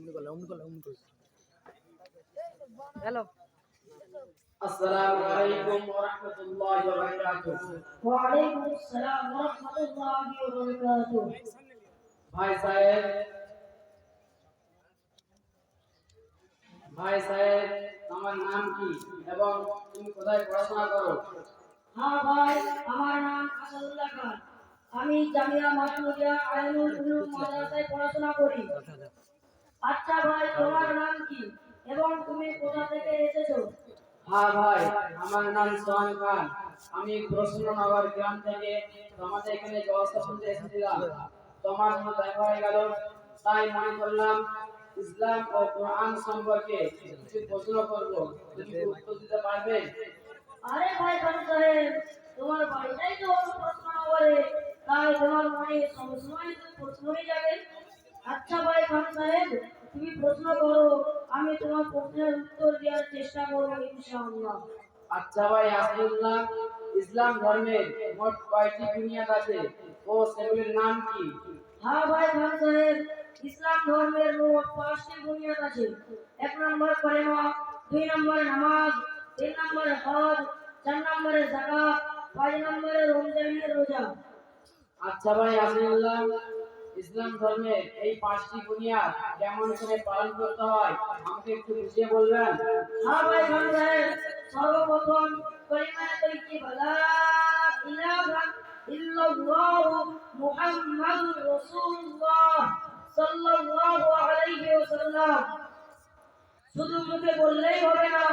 অমনি হ্যালো আসসালামু নাম কি? এবং তুমি কোথায় পড়াশোনা করো? হ্যাঁ ভাই আমার নাম আসাদুল্লাহ খান। আমি জামিয়া মাসুদিয়া আইনুল উলুম মাদ্রাসায় পড়াশোনা করি। আচ্ছা ভাই তোমার নাম কি? এবং তুমি কোথা থেকে এসেছ? হ্যাঁ ভাই আমার নাম সোহান খান। আমি প্রশ্ননগর গ্রাম থেকে তোমাদের এখানে ব্যবস্থা শুনতে এসেছিলাম। তোমার সাথে দেখা হয়ে গেল। তাই মনে করলাম ইসলাম ও কোরআন সম্পর্কে কিছু প্রশ্ন করব। তুমি উত্তর দিতে পারবে? আরে ভাই খান সাহেব তোমার বাড়িটাই তো প্রশ্ন করে তাই তোমার মনে সবসময় তো প্রশ্নই যাবে আচ্ছা ভাই খান সাহেব তুমি প্রশ্ন করো আমি তোমার প্রশ্নের উত্তর দেওয়ার চেষ্টা করব ইনশাআল্লাহ। আচ্ছা ভাই আসদুল্লাহ ইসলাম ধর্মের মোট কয়টি বুনিয়াদ আছে? ও সেগুলির নাম কি? হ্যাঁ ভাই খান সাহেব ইসলাম ধর্মের মোট পাঁচটি বুনিয়াদ আছে। এক নম্বর কলেমা দুই নম্বরে নামাজ তিন নম্বরে হজ চার নম্বরে জাকাত পাঁচ নম্বরে রমজানের রোজা। আচ্ছা ভাই আসদুল্লাহ ইসলাম ধর্মের এই পাঁচটি বুনিয়াদ কেমন করে পালন করতে হয়, আমাকে একটু বুঝিয়ে বলবেন? হ্যাঁ সর্বপ্রথম শুধু বললেই হবে না,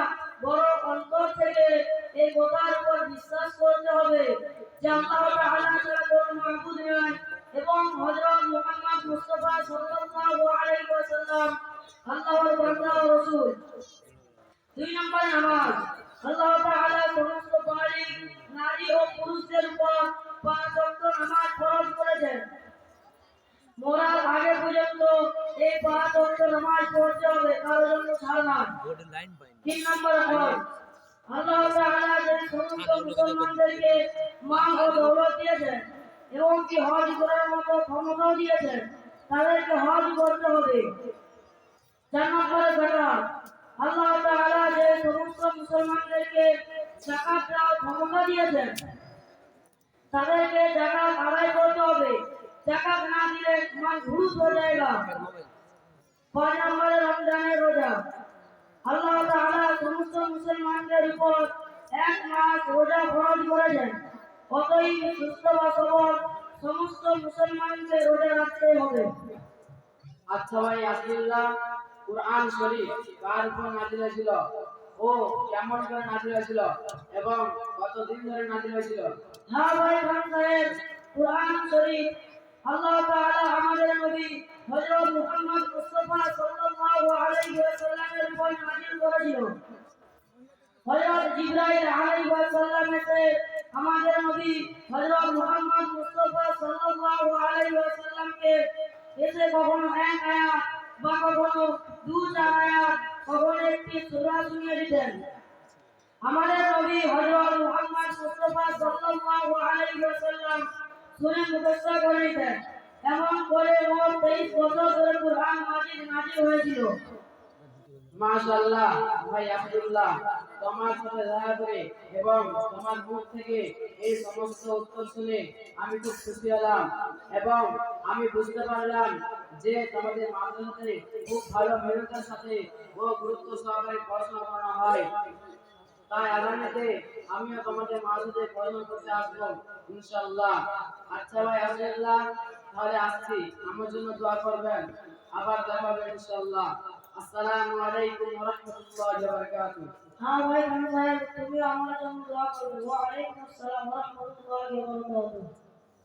বড় অন্তর থেকে এই উপর বিশ্বাস করতে হবে যে নাই। নামাজ আল্লাহ তাআলা সমস্ত বালিগ নারী ও পুরুষদের উপর পাঁচ ওয়াক্ত নামাজ ফরজ করেছেন। মরার আগে পর্যন্ত এই পাঁচ ওয়াক্ত নামাজ পড়তে হবে কারোর জন্য ছাড় না। বোর্ডের লাইন পাইনি তিন নম্বর হজ আল্লাহ তাআলা যে সমস্ত মুসলমানদেরকে মা ও দৌলত দিয়েছেন এবং কি হজ করার মতো ক্ষমতাও দিয়েছেন তাদেরকে হজ করতে হবে। চার নম্বরে জাকাত আল্লাহ মুসলমানদেরকে জাকাত দেওয়ার ক্ষমতা দিয়েছেন তাদেরকে জাকাত আদায় করতে হবে। জাকাত না দিলে তোমার ঘুষ হয়ে যায়গা রমজানের রোজা। আল্লাহ তাআলা সমস্ত মুসলমানদের উপর এক মাস রোজা ফরজ করেছেন। সুস্থ বা সবল সমস্ত মুসলমানকে রোজা রাখতে হবে। আচ্ছা ভাই আসদুল্লাহ কোরআন শরীফ কার উপর নাজিল হয়েছিল? ও কেমন করে নাজিল হয়েছিল এবং কতদিন ধরে নাজিল হয়েছিল? হ্যাঁ ভাই খান সাহেব, কোরআন শরীফ, আল্লাহ তাআলা আমাদের নবী হযরত মুহাম্মদ মুস্তাফা সাল্লাল্লাহু আলাইহি ওয়াসাল্লামের উপর নাযিল করেছিল। হযরত জিবরাইল আলাইহিস সালাম এসে আমাদের নবী হযরত মুহাম্মদ মুস্তাফা সাল্লাল্লাহু আলাইহি ওয়াসাল্লামকে এসে কখনো এক আয়াত বা কখনো দু আয়াত কখনো একটি সূরা শুনিয়ে দিতেন। আমাদের নবী হযরত মুহাম্মদ মুস্তাফা সাল্লাল্লাহু আলাইহি ওয়াসাল্লাম শুনে মুখস্থ করে নিতেন এমন করে মোট 23 বছর ধরে কুরআন মাজিদ নাযিল হয়েছিল। মাশাআল্লাহ, ভাই আব্দুল্লাহ, তোমার সাথে দেখা করে এবং তোমার মুখ থেকে এই সমস্ত উত্তর শুনে আমি খুব খুশি হলাম এবং আমি বুঝতে পারলাম যে তোমাদের মাদ্রাসাতে খুব ভালো মেহনতের সাথে ও গুরুত্ব সহকারে পড়াশোনা করা হয়, তাই আগামীতে আমিও তোমাদের মাদ্রাসাতে পড়াশোনা করতে আসব, ইনশাআল্লাহ। আচ্ছা ভাই আব্দুল্লাহ তাহলে আসছি। আমার জন্য দোয়া করবেন। আবার দেখা হবে, ইনশাআল্লাহ। আসসালামু আলাইকুম ওয়া রাহমাতুল্লাহি ওয়া বারাকাতুহু হ্যাঁ ভাই তুমি আমার জন্য দোয়া করবে ওয়া আলাইকুম আসসালাম ওয়া রাহমাতুল্লাহি ওয়া বারাকাতুহু